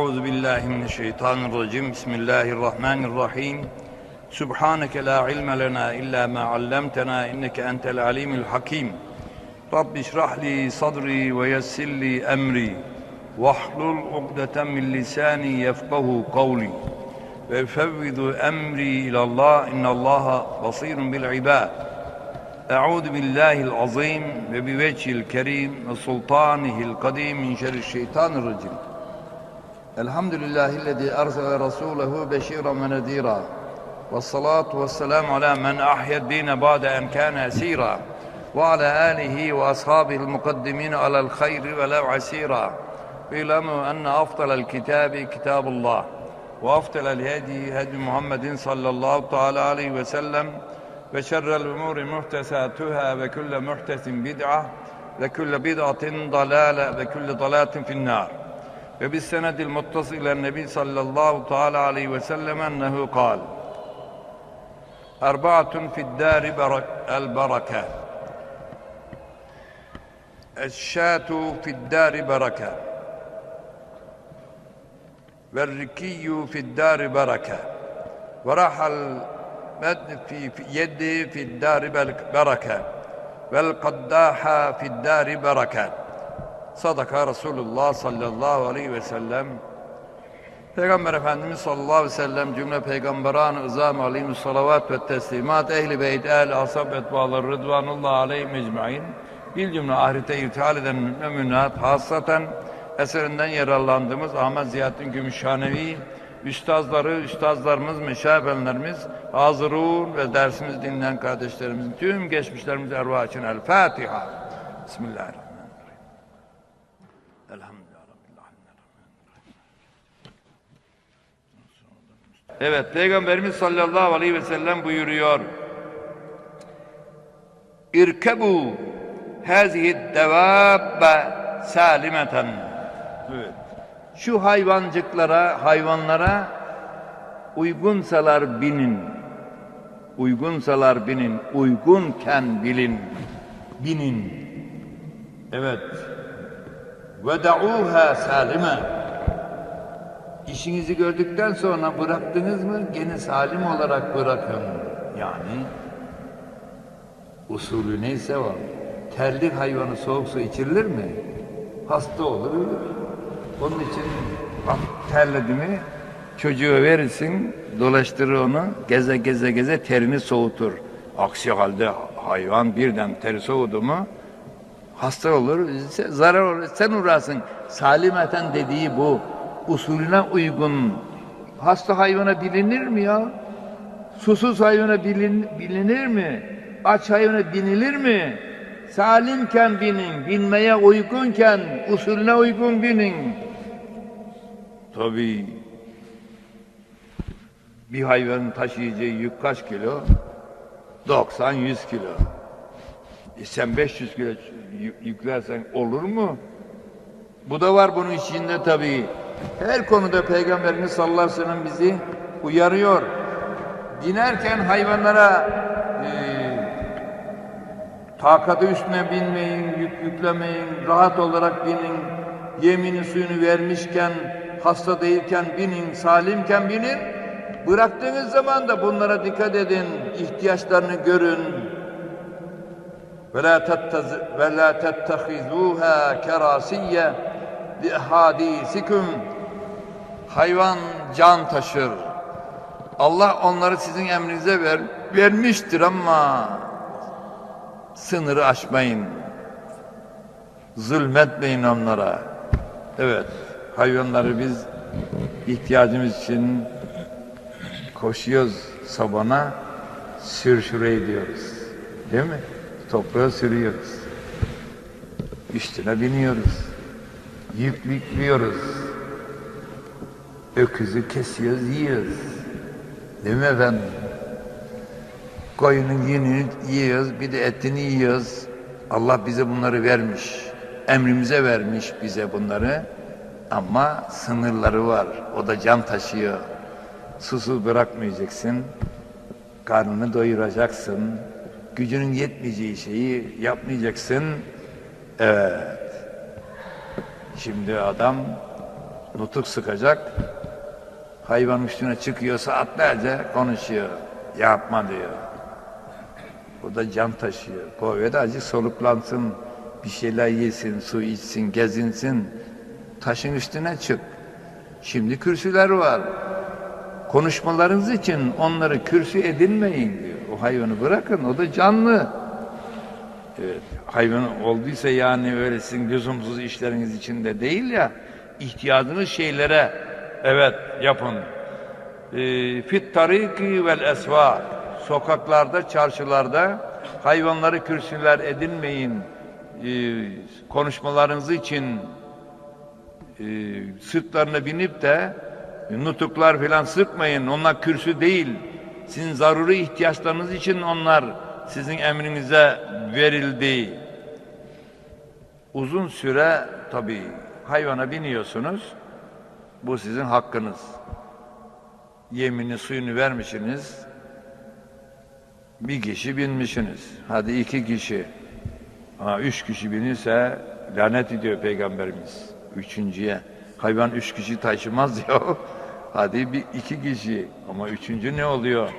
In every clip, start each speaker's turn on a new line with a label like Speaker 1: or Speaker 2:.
Speaker 1: أعوذ بالله من الشيطان الرجيم. بسم الله الرحمن الرحيم. سبحانك لا علم لنا إلا ما علمتنا إنك أنت العليم الحكيم. رب اشرح لي صدري ويسر لي أمري. واحلل عقدة من لساني يفقه قولي. وفوض أمري إلى الله إن الله بصير بالعباد. أعوذ بالله العظيم. وبوجه الكريم. وسلطانه القديم. من شر الشيطان الرجيم. الحمد لله الذي أرسل رسوله بشيرا ونذيرا والصلاة والسلام على من أحيا الدين بعد أن كان أسيرا وعلى آله وأصحابه المقدمين على الخير ولو عسيرا اعلموا أن أفضل الكتاب كتاب الله وأفضل الهدي هدي محمد صلى الله تعالى عليه وسلم وشر الأمور محدثاتها وكل محدث بدعة وكل بدعة ضلالة وكل ضلالة في النار وبالسند المتصل إلى النبي صلى الله تعالى عليه وسلم أنه قال أربعة في الدار برك البركة. الشاة في الدار بركة. والركي في الدار بركة. وراح المد في في يد في الدار بركة. والقداحة في الدار بركة. Sadaka Resulullah sallallahu aleyhi ve sellem. Peygamber Efendimiz sallallahu aleyhi ve sellem cümle peygamberan ızam aleyhim salavat ve teslimat ehli beyt el asab etbaları rıdvanullah aleyhim ecmain bir cümle ahirete irtihal eden müminat hasaten eserinden yararlandığımız Ahmet Ziyaettin Gümüşhanevi üstazları, üstazlarımız, meşabenlerimiz, hazırun ve dersimiz dinleyen kardeşlerimizin tüm geçmişlerimiz erva için El Fatiha. Bismillahirrahmanirrahim. Elhamdülillah. Evet, Peygamberimiz sallallahu aleyhi ve sellem buyuruyor. İrkebu hazihi devabbe salimeten. Evet şu hayvancıklara, hayvanlara uygunsalar binin. Uygunsalar binin, uygunken bilin, binin. Evet. Ve da'uha salime. İşinizi gördükten sonra bıraktınız mı gene salim olarak bırakın. Yani usulü neyse var. Terli hayvanı soğuk su içirilir mi? Hasta olur, onun için bak terledi mi çocuğu verirsin, dolaştırır onu, geze geze geze terini soğutur. Aksi halde hayvan birden teri soğudu mu hasta olur, zarar olur. Sen uğrarsın. Salimeten dediği bu. Usulüne uygun. Hasta hayvana bilinir mi ya? Susuz hayvana bilin, bilinir mi? Aç hayvana binilir mi? Salimken binin, binmeye uygunken usulüne uygun binin. Tabii bir hayvanın taşıyacağı yük kaç kilo? 90-100 kilo. E sen 500 kilo yüklersen olur mu? Bu da var bunun içinde tabii. Her konuda Peygamberimiz sallallahu aleyhi ve sellem bizi uyarıyor. Binerken hayvanlara e, takatı üstüne binmeyin, yük yüklemeyin, rahat olarak binin. Yemini suyunu vermişken, hasta değilken binin, salimken binin. Bıraktığınız zaman da bunlara dikkat edin, ihtiyaçlarını görün. ولا تتز ولا تتخذوها كراسية لأحاديثكم Hayvan can taşır. Allah onları sizin emrinize ver, vermiştir ama sınırı aşmayın. Zulmetmeyin onlara. Evet, hayvanları biz ihtiyacımız için koşuyoruz sabana, sürşüre ediyoruz. Değil mi? Toprağa sürüyoruz. Üstüne biniyoruz. Yük yüklüyoruz. Öküzü kesiyoruz, yiyoruz. Değil mi efendim? Koyunun yününü yiyoruz, bir de etini yiyoruz. Allah bize bunları vermiş. Emrimize vermiş bize bunları. Ama sınırları var. O da can taşıyor. Susuz bırakmayacaksın. Karnını doyuracaksın. Gücünün yetmeyeceği şeyi yapmayacaksın. Evet. Şimdi adam nutuk sıkacak. Hayvan üstüne çıkıyor saatlerce konuşuyor. Yapma diyor. Bu da can taşıyor. Kovuyor da acı soluklansın, bir şeyler yesin, su içsin, gezinsin. Taşın üstüne çık. Şimdi kürsüler var. Konuşmalarınız için onları kürsü edinmeyin diyor. Hayvanı bırakın, o da canlı. Evet, hayvan olduysa yani öyle sizin lüzumsuz işleriniz içinde değil ya, ihtiyacınız şeylere evet yapın. Ee, Fit tariki vel esvak sokaklarda, çarşılarda hayvanları kürsüler edinmeyin. Ee, konuşmalarınız için e, sırtlarına binip de nutuklar falan sıkmayın. Onlar kürsü değil. Sizin zaruri ihtiyaçlarınız için onlar sizin emrinize verildi. Uzun süre tabii hayvana biniyorsunuz. Bu sizin hakkınız. Yemini suyunu vermişsiniz. Bir kişi binmişsiniz. Hadi iki kişi. Ha, üç kişi binirse lanet ediyor Peygamberimiz. Üçüncüye. Hayvan üç kişi taşımaz diyor. Hadi bir iki kişi. Ama üçüncü ne oluyor?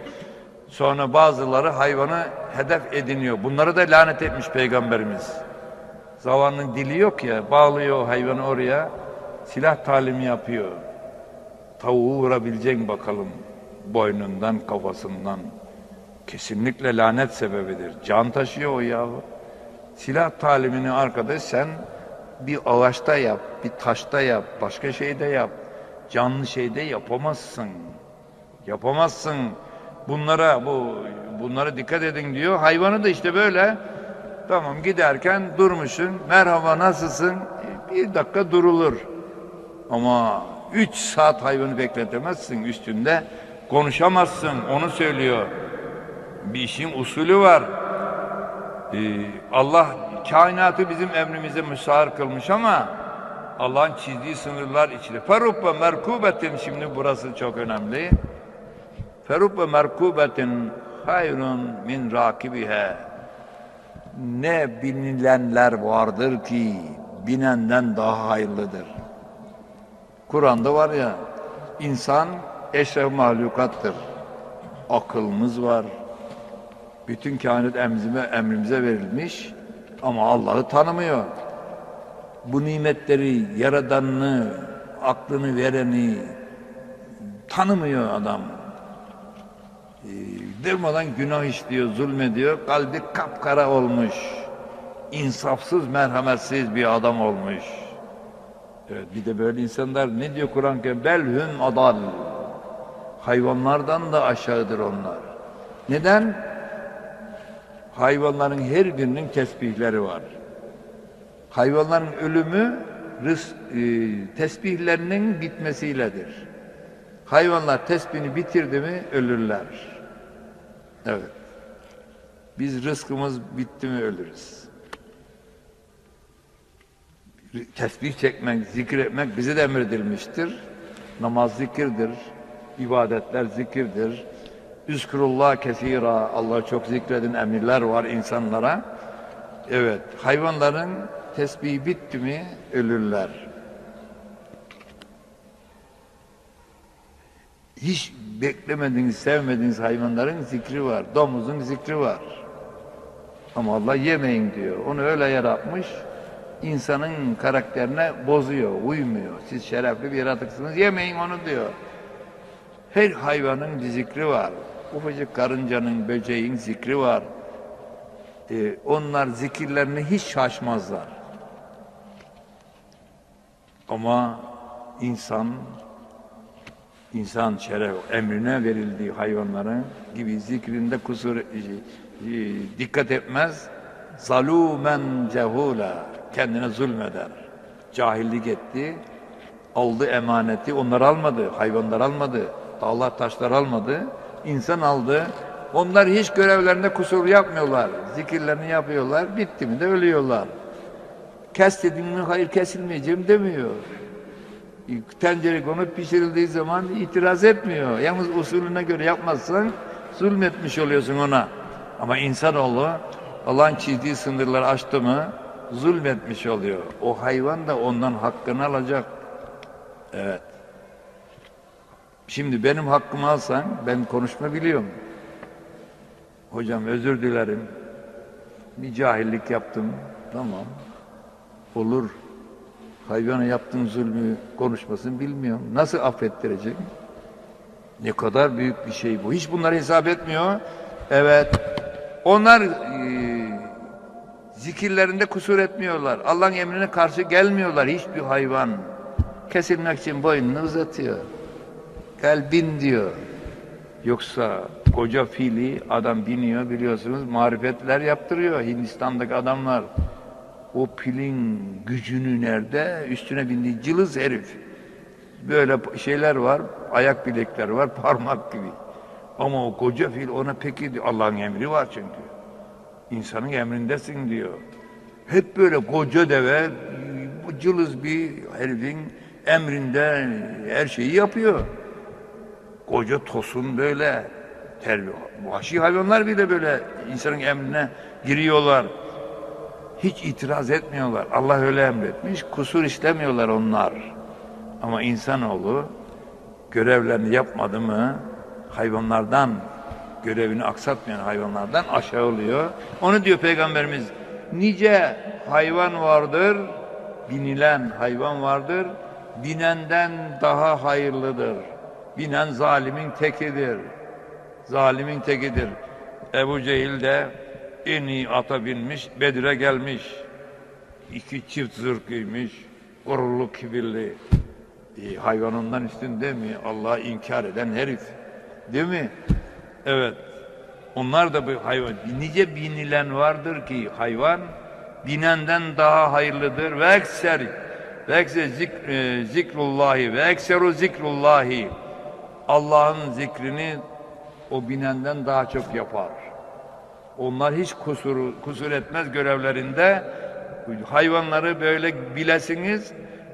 Speaker 1: Sonra bazıları hayvanı hedef ediniyor. Bunları da lanet etmiş Peygamberimiz. Zavalının dili yok ya, bağlıyor hayvanı oraya, silah talimi yapıyor. Tavuğu vurabilecek bakalım boynundan, kafasından. Kesinlikle lanet sebebidir. Can taşıyor o yahu. Silah talimini arkadaş sen bir ağaçta yap, bir taşta yap, başka şeyde yap. Canlı şeyde yapamazsın. Yapamazsın. Bunlara bu bunlara dikkat edin diyor. Hayvanı da işte böyle tamam giderken durmuşsun. Merhaba nasılsın? Bir dakika durulur. Ama üç saat hayvanı bekletemezsin üstünde. Konuşamazsın. Onu söylüyor. Bir işin usulü var. Ee, Allah kainatı bizim emrimize müsahar kılmış ama Allah'ın çizdiği sınırlar içinde. Ferubbe merkubetin şimdi burası çok önemli. Ferubbe merkubetin hayrun min rakibihe. Ne binilenler vardır ki binenden daha hayırlıdır. Kur'an'da var ya insan eşref mahlukattır. Akılımız var. Bütün kainat emrimize, emrimize verilmiş ama Allah'ı tanımıyor. Bu nimetleri, yaradanını, aklını vereni tanımıyor adam. Ee, durmadan günah işliyor, zulmediyor, kalbi kapkara olmuş. İnsafsız, merhametsiz bir adam olmuş. Evet, bir de böyle insanlar ne diyor Kur'an-ı Kerim? Belhüm adal. Hayvanlardan da aşağıdır onlar. Neden? Hayvanların her birinin tesbihleri var. Hayvanların ölümü rız, e, tesbihlerinin bitmesiyledir. Hayvanlar tesbihini bitirdi mi ölürler. Evet. Biz rızkımız bitti mi ölürüz. Tesbih çekmek, zikir etmek bize de emredilmiştir. Namaz zikirdir, ibadetler zikirdir. Üzkurullah kesira, Allah çok zikredin emirler var insanlara. Evet, hayvanların tesbihi bitti mi ölürler. Hiç beklemediğiniz, sevmediğiniz hayvanların zikri var. Domuzun zikri var. Ama Allah yemeyin diyor. Onu öyle yaratmış. insanın karakterine bozuyor, uymuyor. Siz şerefli bir yaratıksınız, yemeyin onu diyor. Her hayvanın bir zikri var. Ufacık karıncanın, böceğin zikri var. Ee, onlar zikirlerini hiç şaşmazlar. Ama insan insan şeref emrine verildiği hayvanların gibi zikrinde kusur e, e, dikkat etmez. Zalumen cehula kendine zulmeder. Cahillik etti. Aldı emaneti. Onlar almadı. Hayvanlar almadı. Dağlar taşlar almadı. insan aldı. Onlar hiç görevlerinde kusur yapmıyorlar. Zikirlerini yapıyorlar. Bitti mi de ölüyorlar. Kes dedim mi hayır kesilmeyeceğim demiyor. Tencere konup pişirildiği zaman itiraz etmiyor. Yalnız usulüne göre yapmazsan zulmetmiş oluyorsun ona. Ama insanoğlu Allah'ın çizdiği sınırları aştı mı zulmetmiş oluyor. O hayvan da ondan hakkını alacak. Evet. Şimdi benim hakkımı alsan ben konuşma biliyorum. Hocam özür dilerim. Bir cahillik yaptım. Tamam. Olur. Hayvana yaptığın zulmü konuşmasını bilmiyorum. Nasıl affettirecek? Ne kadar büyük bir şey bu. Hiç bunları hesap etmiyor. Evet. Onlar e, zikirlerinde kusur etmiyorlar. Allah'ın emrine karşı gelmiyorlar. Hiçbir hayvan kesilmek için boynunu uzatıyor. Gel bin diyor. Yoksa koca fili adam biniyor biliyorsunuz marifetler yaptırıyor Hindistan'daki adamlar. O pilin gücünü nerede? Üstüne bindiği cılız herif. Böyle şeyler var, ayak bilekler var, parmak gibi. Ama o koca fil ona peki. Allah'ın emri var çünkü. İnsanın emrindesin diyor. Hep böyle koca deve, cılız bir herifin emrinde her şeyi yapıyor. Koca tosun böyle. Terbiye. Vahşi hayvanlar bile böyle insanın emrine giriyorlar. Hiç itiraz etmiyorlar. Allah öyle emretmiş. Kusur işlemiyorlar onlar. Ama insanoğlu görevlerini yapmadı mı hayvanlardan görevini aksatmayan hayvanlardan aşağılıyor. Onu diyor Peygamberimiz. Nice hayvan vardır, binilen hayvan vardır, binenden daha hayırlıdır. Binen zalimin tekidir. Zalimin tekidir. Ebu Cehil de en iyi ata binmiş, Bedir'e gelmiş. İki çift zırh giymiş, gururlu kibirli. E, hayvan ondan üstün değil mi? Allah'ı inkar eden herif. Değil mi? Evet. Onlar da bu hayvan. Nice binilen vardır ki hayvan binenden daha hayırlıdır. Ve ekser ve ekser zik, e, zikrullahi ve ekseru zikrullahi Allah'ın zikrini o binenden daha çok yapar. Onlar hiç kusur, kusur etmez görevlerinde. Hayvanları böyle bilesiniz.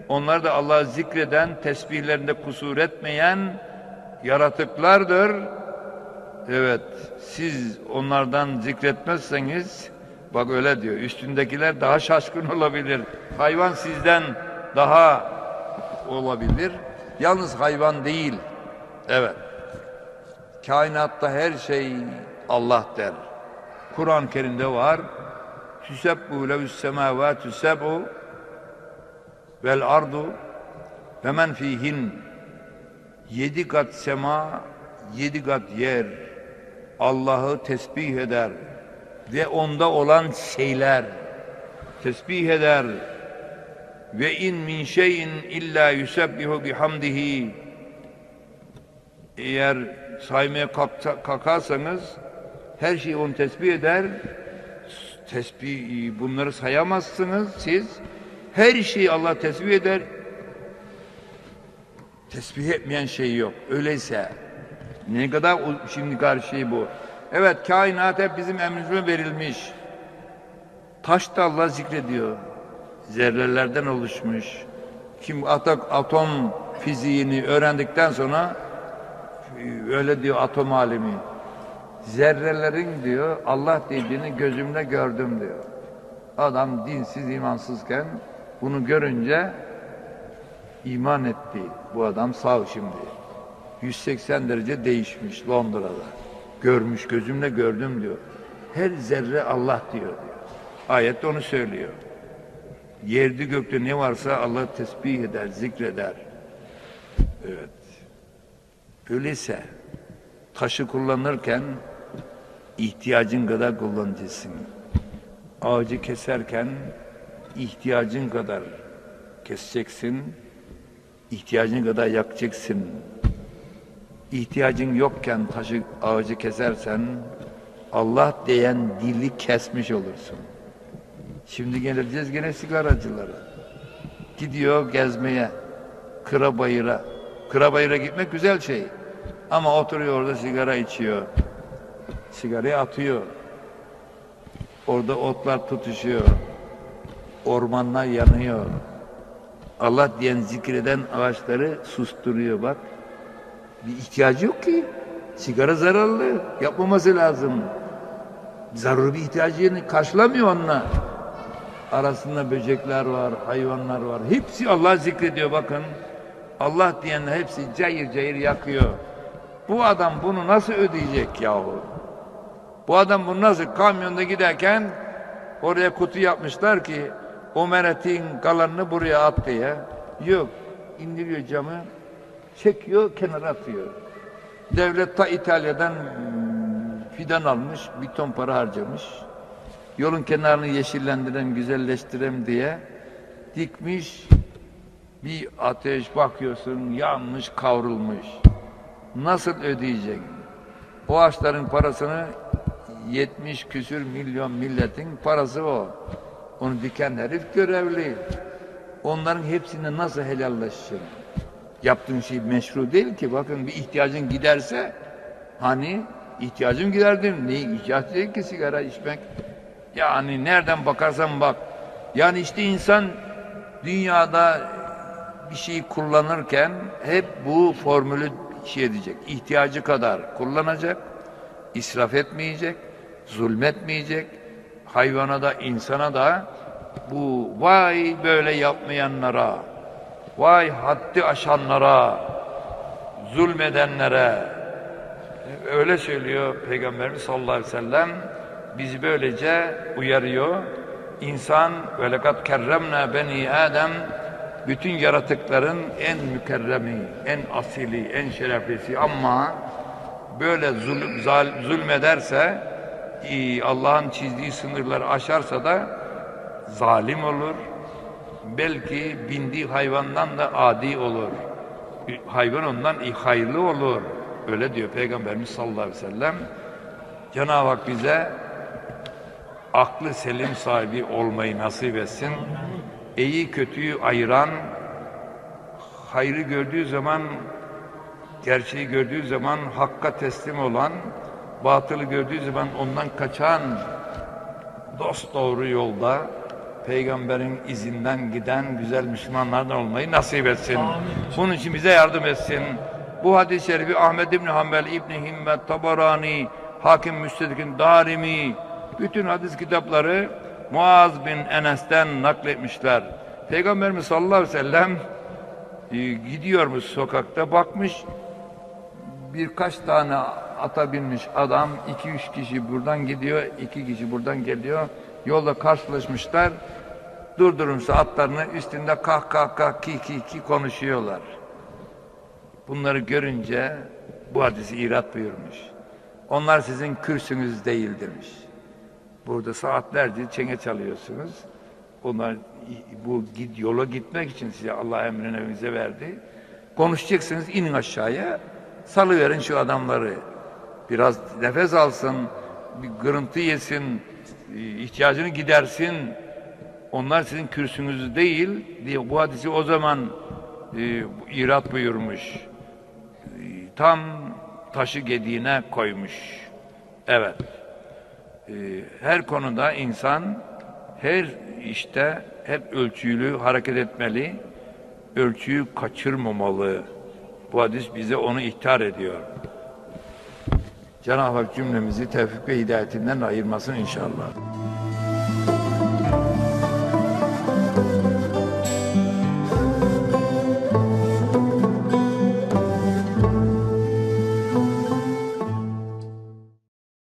Speaker 1: Onlar da Allah'ı zikreden, tesbihlerinde kusur etmeyen yaratıklardır. Evet, siz onlardan zikretmezseniz, bak öyle diyor, üstündekiler daha şaşkın olabilir. Hayvan sizden daha olabilir. Yalnız hayvan değil. Evet. Kainatta her şey Allah der. Kur'an-ı Kerim'de var. Tüsebbu levüs semâvâtü seb'u vel ardu ve men fihin. Yedi kat sema, yedi kat yer. Allah'ı tesbih eder ve onda olan şeyler tesbih eder. Ve in min şeyin illa yusebbihu bihamdihi. Eğer saymaya kalkarsanız her şeyi onu tesbih eder. Tesbih bunları sayamazsınız siz. Her şeyi Allah tesbih eder. Tesbih etmeyen şey yok. Öyleyse ne kadar şimdi karşı şey bu? Evet kainat hep bizim emrimize verilmiş. Taş da Allah zikrediyor. Zerrelerden oluşmuş. Kim atak atom fiziğini öğrendikten sonra e, öyle diyor atom alimi zerrelerin diyor Allah dediğini gözümle gördüm diyor. Adam dinsiz imansızken bunu görünce iman etti. Bu adam sağ şimdi. 180 derece değişmiş Londra'da. Görmüş gözümle gördüm diyor. Her zerre Allah diyor diyor. Ayet onu söylüyor. Yerde gökte ne varsa Allah tesbih eder, zikreder. Evet. Öyleyse taşı kullanırken ihtiyacın kadar kullanacaksın. Ağacı keserken ihtiyacın kadar keseceksin. ihtiyacın kadar yakacaksın. İhtiyacın yokken taşı ağacı kesersen Allah diyen dili kesmiş olursun. Şimdi geleceğiz gene sigaracılara. Gidiyor gezmeye, kıra bayıra. Kıra bayıra gitmek güzel şey. Ama oturuyor orada sigara içiyor. Sigarayı atıyor. Orada otlar tutuşuyor. Ormanlar yanıyor. Allah diyen zikreden ağaçları susturuyor bak. Bir ihtiyacı yok ki. Sigara zararlı. Yapmaması lazım. Zaruri bir ihtiyacını karşılamıyor onunla. Arasında böcekler var, hayvanlar var. Hepsi Allah zikrediyor bakın. Allah diyenler hepsi cayır cayır yakıyor. Bu adam bunu nasıl ödeyecek yahu? Bu adam bunu nasıl kamyonda giderken oraya kutu yapmışlar ki o meretin kalanını buraya at diye. Yok. indiriyor camı, çekiyor, kenara atıyor. Devlet ta İtalya'dan hmm, fidan almış, bir ton para harcamış. Yolun kenarını yeşillendirelim, güzelleştirelim diye dikmiş. Bir ateş bakıyorsun yanmış, kavrulmuş. Nasıl ödeyecek? O ağaçların parasını 70 küsür milyon milletin parası o. Onu diken herif görevli. Onların hepsini nasıl helallaşacaksın? Yaptığın şey meşru değil ki. Bakın bir ihtiyacın giderse hani ihtiyacım giderdim. Ne ihtiyaç değil ki sigara içmek? Yani nereden bakarsan bak. Yani işte insan dünyada bir şeyi kullanırken hep bu formülü şey edecek. İhtiyacı kadar kullanacak, israf etmeyecek, zulmetmeyecek. Hayvana da insana da bu vay böyle yapmayanlara, vay haddi aşanlara, zulmedenlere öyle söylüyor Peygamberimiz sallallahu aleyhi ve sellem bizi böylece uyarıyor. İnsan ve lekad kerremna beni Adem bütün yaratıkların en mükerremi, en asili, en şereflisi ama böyle zulüm, zulmederse Allah'ın çizdiği sınırları aşarsa da zalim olur. Belki bindiği hayvandan da adi olur. Hayvan ondan hayırlı olur. Öyle diyor Peygamberimiz sallallahu aleyhi ve sellem. Cenab-ı Hak bize aklı selim sahibi olmayı nasip etsin. İyi kötüyü ayıran, hayrı gördüğü zaman, gerçeği gördüğü zaman hakka teslim olan, batılı gördüğü zaman ondan kaçan, dost doğru yolda peygamberin izinden giden güzel Müslümanlardan olmayı nasip etsin. Bunun için bize yardım etsin. Bu hadis-i şerifi Ahmed İbni Hanbel, İbni Himmet, Tabarani, Hakim Müstedik'in Darimi, bütün hadis kitapları Muaz bin Enes'ten nakletmişler. Peygamberimiz sallallahu aleyhi ve sellem e, gidiyormuş sokakta bakmış birkaç tane ata binmiş adam iki üç kişi buradan gidiyor iki kişi buradan geliyor. Yolda karşılaşmışlar. Durdurmuşsa atlarını üstünde kah kah kah ki ki ki konuşuyorlar. Bunları görünce bu hadisi irat buyurmuş. Onlar sizin kürsünüz değil demiş. Burada saatlerce çenge çalıyorsunuz. Onlar bu git yola gitmek için size Allah emrini evinize verdi. Konuşacaksınız inin aşağıya. Salıverin şu adamları. Biraz nefes alsın, bir kırıntı yesin, ihtiyacını gidersin. Onlar sizin kürsünüz değil diye bu hadisi o zaman e, irat buyurmuş. E, tam taşı gediğine koymuş. Evet. E, her konuda insan her işte hep ölçülü hareket etmeli. Ölçüyü kaçırmamalı. Bu hadis bize onu ihtar ediyor. Cenab-ı Hak cümlemizi tevfik ve hidayetinden ayırmasın inşallah.